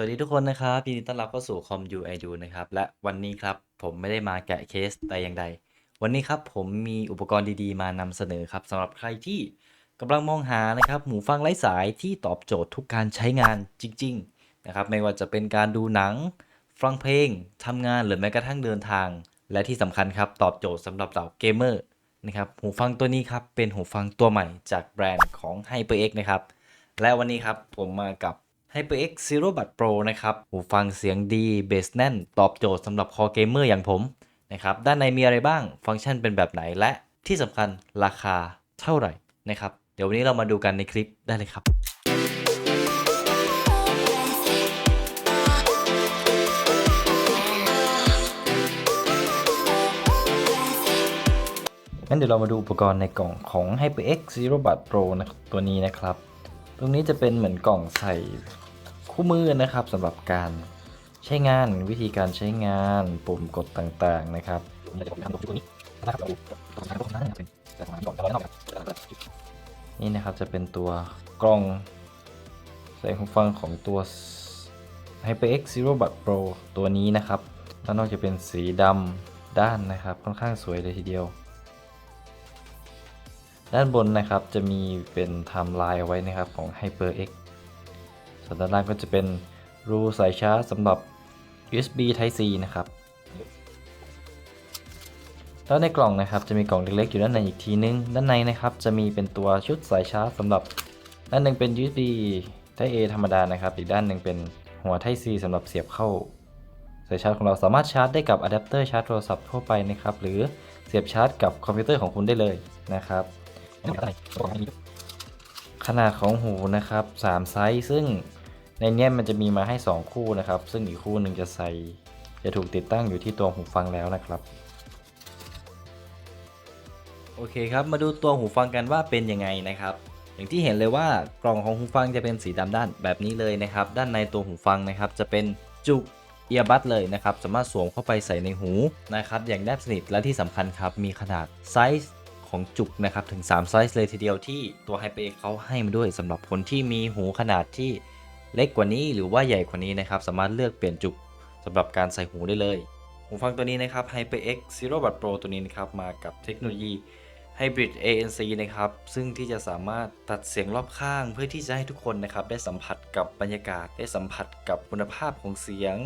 สวัสดีทุกคนนะครับยินดีต้อนรับเข้าสู่คอมยูไอดูนะครับ และวันนี้ครับผมไม่ได้มาแกะเคสแต่อย่างใด วันนี้ครับผมมีอุปกรณ์ดีๆ มานำเสนอครับสำหรับใครที่กำลังมองหานะครับหูฟังไร้สายที่ตอบโจทย์ทุกการใช้งานจริง ๆ นะครับ ไม่ว่าจะเป็นการดูหนัง ฟังเพลงทำงานหรือแม้กระทั่งเดินทาง และที่สำคัญครับตอบโจทย์สำหรับเหล่าเกมเมอร์นะครับหูฟังตัวนี้ครับเป็นหูฟังตัวใหม่จากแบรนด์ของ HyperX นะครับและวันนี้ครับผมมากับ HyperX Zero Bud Pro นะครับ หูฟังเสียงดี เบสแน่น ตอบโจทย์สำหรับคอเกมเมอร์อย่างผมนะครับ ด้านในมีอะไรบ้าง ฟังก์ชันเป็นแบบไหน และที่สำคัญราคาเท่าไหร่นะครับ เดี๋ยววันนี้เรามาดูกันในคลิปได้เลยครับงั้นเดี๋ยวเรามาดูอุปกรณ์ในกล่องของ HyperX Zero Bud Pro นะตัวนี้นะครับ ตรงนี้จะเป็นเหมือนกล่องใส่คู่มือนะครับสำหรับการใช้งานวิธีการใช้งานปุ่มกดต่างๆนะครับเราจะทำตรงตัวนี้นะครับเราตรงนั้นตรงนั้นเป็นแต่ตรงนั้นก่อนแล้วนะครับนี่นะครับจะเป็นตัวกล่องใส่หูฟังของตัว HyperX Zero Bud Pro ตัวนี้นะครับแล้วนอกจากเป็นสีดำด้านนะครับค่อนข้างสวยเลยทีเดียว ด้านบนนะครับจะมีเป็นไทม์ไลน์ไว้นะครับของ HyperX ส่วนด้านล่างก็จะเป็นรูสายชาร์จสำหรับ USB Type C นะครับ แล้วในกล่องนะครับจะมีกล่องเล็กๆอยู่ด้านในอีกทีนึง ด้านในนะครับจะมีเป็นตัวชุดสายชาร์จสำหรับด้านหนึ่งเป็น USB Type A ธรรมดานะครับ อีกด้านหนึ่งเป็นหัว Type C สำหรับเสียบเข้าสายชาร์จของเราสามารถชาร์จได้กับอะแดปเตอร์ชาร์จโทรศัพท์ทั่วไปนะครับหรือเสียบชาร์จกับคอมพิวเตอร์ของคุณได้เลยนะครับ ขนาดของหูนะครับ 3 ไซส์ซึ่งในนี้มันจะมีมาให้ 2 คู่นะครับ ซึ่งอีกคู่หนึ่งจะใส่จะถูกติดตั้งอยู่ที่ตัวหูฟังแล้วนะครับ โอเคครับมาดูตัวหูฟังกันว่าเป็นยังไงนะครับ อย่างที่เห็นเลยว่ากล่องของหูฟังจะเป็นสีดำด้านแบบนี้เลยนะครับ ด้านในตัวหูฟังนะครับ จะเป็นจุกเอียบัดเลยนะครับ สามารถสวมเข้าไปใส่ในหูนะครับ อย่างแนบสนิทและที่สำคัญครับ มีขนาดไซส์ ของจุกนะครับถึง 3 ไซส์เลยทีเดียวที่ตัว HyperX เขาให้มาด้วยสำหรับคนที่มีหูขนาดที่เล็กกว่านี้หรือว่าใหญ่กว่านี้นะครับ สามารถเลือกเปลี่ยนจุกสำหรับการใส่หูได้เลย หูฟังตัวนี้นะครับ HyperX Zero Bud Pro ตัวนี้นะครับ มากับเทคโนโลยี Hybrid ANC นะครับ ซึ่งที่จะสามารถตัดเสียงรอบข้างเพื่อที่จะให้ทุกคนนะครับ ได้สัมผัสกับบรรยากาศ ได้สัมผัสกับคุณภาพของเสียง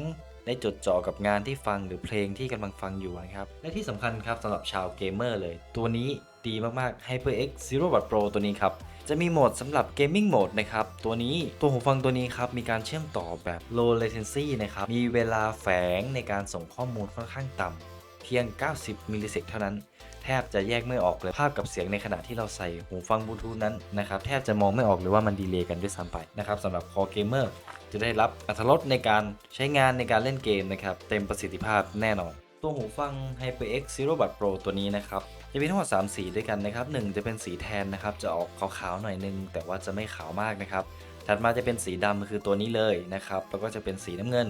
ได้จดจ่อกับงานที่ฟังหรือเพลงที่กำลังฟังอยู่นะครับ และที่สำคัญครับสำหรับชาวเกมเมอร์เลย ตัวนี้ ดีมากๆ HyperX Zero Buds Pro ตัวนี้ครับจะมีโหมดสำหรับ Gaming Mode นะครับ ตัวนี้ตัวหูฟังตัวนี้ครับ มีการเชื่อมต่อแบบ Low Latency นะครับ มีเวลาแฝงในการส่งข้อมูลค่อนข้างต่ำเพียง 90 มิลลิเซกเท่านั้น แทบจะแยกไม่ออกเลยภาพกับเสียงในขณะที่เราใส่หูฟังบลูทูธนั้นนะครับ แทบจะมองไม่ออกเลยว่ามันดีเลย์กันด้วยซ้ำไปนะครับสำหรับคอเกมเมอร์จะได้รับอรรถรสในการใช้งานในการเล่นเกมนะครับเต็มประสิทธิภาพแน่นอน ตัวหูฟัง HyperX Zero Buds Pro ตัวนี้นะครับ จะมีทั้งหมด3สีด้วยกันนะครับหนึ่งจะเป็นสีแทนนะครับ จะออกขาวๆหน่อยนึง แต่ว่าจะไม่ขาวมากนะครับ ถัดมาจะเป็นสีดำคือตัวนี้เลยนะครับ แล้วก็จะเป็นสีน้ำเงิน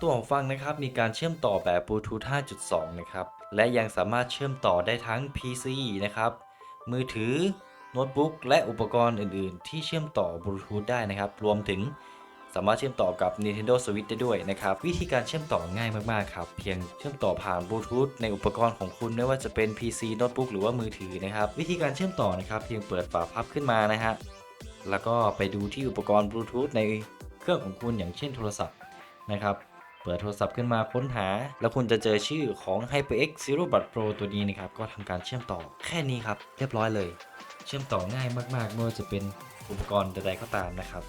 ตัวหูฟังนะครับมีการเชื่อมต่อแบบบลูทูธ5.2 นะครับ และยังสามารถเชื่อมต่อได้ทั้ง PC นะครับ มือถือโน้ตบุ๊กและอุปกรณ์อื่น ๆ ที่เชื่อมต่อบลูทูธได้นะครับ รวมถึงามารถเชื่อมต่อกับ Nintendo Switch ได้ด้วยนะครับ วิธีการเชื่อมต่อง่ายมากๆครับ เพียงเชื่อมต่อผ่านบลูทูธในอุปกรณ์ของคุณไม่ว่าจะเป็น PC โน้ตบุ๊กหรือว่ามือถือนะครับ วิธีการเชื่อมต่อนะครับ เพียงเปิดฝาพับขึ้นมานะฮะแล้วก็ไปดูที่อุปกรณ์บลูทูธในเครื่องของคุณอย่างเช่นโทรศัพท์นะครับเปิดโทรศัพท์ขึ้นมาค้นหา แล้วคุณจะเจอชื่อของ HyperX Zero Bud Pro ตัวนี้นะครับ ก็ทำการเชื่อมต่อแค่นี้ครับ เรียบร้อยเลย เชื่อมต่อง่ายมากๆไม่ว่าจะเป็นอุปกรณ์ใดๆก็ตามนะครับ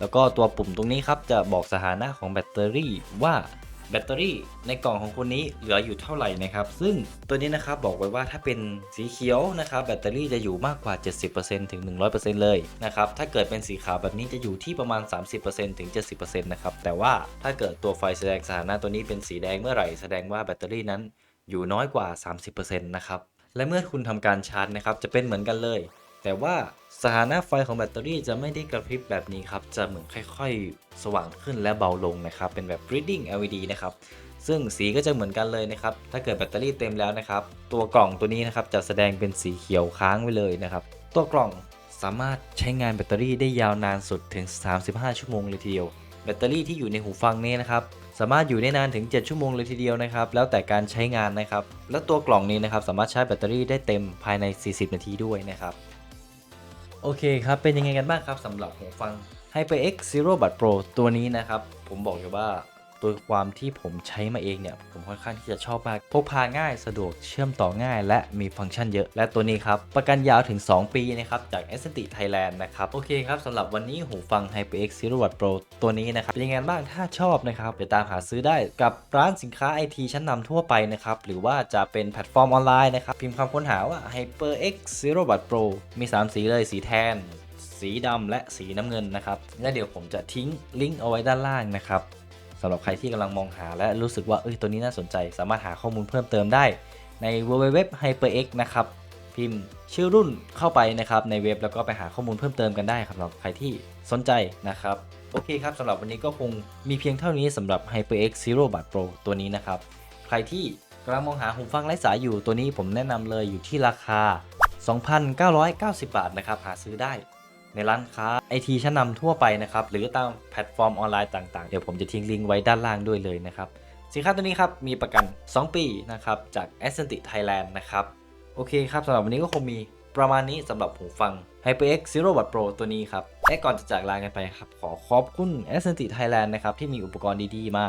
แล้วก็ตัวปุ่มตรงนี้ครับจะบอกสถานะของแบตเตอรี่ว่าแบตเตอรี่ในกล่องของคุณนี้เหลืออยู่เท่าไหร่นะครับ ซึ่งตัวนี้นะครับบอกไว้ว่าถ้าเป็นสีเขียวนะครับแบตเตอรี่จะอยู่มากกว่า 70%ถึง 100%เลยนะครับ ถ้าเกิดเป็นสีขาวแบบนี้จะอยู่ที่ประมาณ 30%ถึง 70%นะครับ แต่ว่าถ้าเกิดตัวไฟแสดงสถานะตัวนี้เป็นสีแดงเมื่อไหร่แสดงว่าแบตเตอรี่นั้นอยู่น้อยกว่า 30%นะครับ และเมื่อคุณทำการชาร์จนะครับจะเป็นเหมือนกันเลย แต่ว่าสถานะไฟของแบตเตอรี่จะไม่ได้กระพริบแบบนี้ครับ จะเหมือนค่อยๆ สว่างขึ้นและเบาลงนะครับ เป็นแบบ reading LED นะครับ ซึ่งสีก็จะเหมือนกันเลยนะครับ ถ้าเกิดแบตเตอรี่เต็มแล้วนะครับ ตัวกล่องตัวนี้นะครับจะแสดงเป็นสีเขียวค้างไว้เลยนะครับ ตัวกล่องสามารถใช้งานแบตเตอรี่ได้ยาวนานสุดถึง 35 ชั่วโมงเลยทีเดียว แบตเตอรี่ที่อยู่ในหูฟังนี้นะครับสามารถอยู่ได้นานถึง 7 ชั่วโมงเลยทีเดียวนะครับ แล้วแต่การใช้งานนะครับ และตัวกล่องนี้นะครับสามารถใชาร์จแบตเตอรี่ได้เต็มภายใน 40 นาทีด้วยนะครับ โอเคครับ เป็นยังไงกันบ้างครับสำหรับหูฟัง HyperX Zero Buds Pro ตัวนี้นะครับ ผมบอกเลยว่า ตัวความที่ผมใช้มาเองเนี่ย ผมค่อนข้างที่จะชอบมาก พกพาง่ายสะดวกเชื่อมต่อง่าย และมีฟังก์ชันเยอะ และตัวนี้ครับ ประกันยาวถึง 2 ปีนะครับ จาก s อ t Thailand นะครับ โอเคครับสำหรับวันนี้หูฟัง HyperX Zero Buds Pro ตัวนี้นะครับ เป็นยังไงบ้างถ้าชอบนะครับไปตามหาซื้อได้กับร้านสินค้าไอทีชั้นนำทั่วไปนะครับ หรือว่าจะเป็นแพลตฟอร์มออนไลน์นะครับ พิมพ์คำค้นหาว่า HyperX Zero Buds Pro มี 3 สีเลยสีแทนสีดำและสีน้ำเงินนะครับ และเดี๋ยวผมจะทิ้งลิงก์เอาไว้ด้านล่างนะครับ สำหรับใครที่กำลังมองหาและรู้สึกว่าเอ้ยตัวนี้น่าสนใจ สามารถหาข้อมูลเพิ่มเติมได้ใน www hyperx นะครับพิมพ์ชื่อรุ่นเข้าไปนะครับในเว็บแล้วก็ไปหาข้อมูลเพิ่มเติมกันได้ครับสำหรับใครที่สนใจนะครับโอเคครับสำหรับวันนี้ก็คงมีเพียงเท่านี้สำหรับ HyperX Zero b u d Pro ตัวนี้นะครับ ใครที่กำลังมองหาหูฟังไร้สายอยู่ตัวนี้ผมแนะนำเลยอยู่ที่ราคา 2,990 บาทนะครับ หาซื้อได้ ในร้านค้าไอทีชั้นนำทั่วไปนะครับ หรือตามแพลตฟอร์มออนไลน์ต่างๆ เดี๋ยวผมจะทิ้งลิงก์ไว้ด้านล่างด้วยเลยนะครับ สินค้าตัวนี้ครับ มีประกัน 2 ปีนะครับ จาก a s c e n t i Thailand นะครับ โอเคครับสำหรับวันนี้ก็คงมีประมาณนี้สำหรับหูฟัง HyperX Zero Buds Pro ตัวนี้ครับและก่อนจะจากลากันไปครับ ขอขอบคุณ a s c e n t i Thailand นะครับที่มีอุปกรณ์ดีๆมา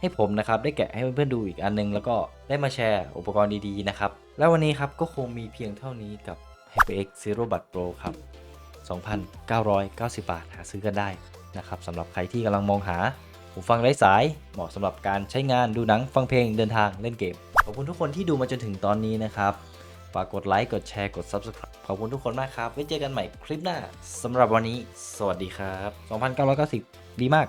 ให้ผมนะครับได้แกะให้เพื่อนๆดูอีกอันนึง แล้วก็ได้มาแชร์อุปกรณ์ดีๆนะครับ แล้ววันนี้ครับก็คงมีเพียงเท่านี้กับ HyperX Zero Bud Pro ครับ 2,990 บาทหาซื้อกันได้นะครับสำหรับใครที่กำลังมองหาหูฟังไร้สายเหมาะสำหรับการใช้งานดูหนังฟังเพลงเดินทางเล่นเกม ขอบคุณทุกคนที่ดูมาจนถึงตอนนี้นะครับฝากกดไลค์กดแชร์กด Subscribe ขอบคุณทุกคนมากครับ ไว้เจอกันใหม่คลิปหน้าสำหรับวันนี้ สวัสดีครับ 2,990 ดีมาก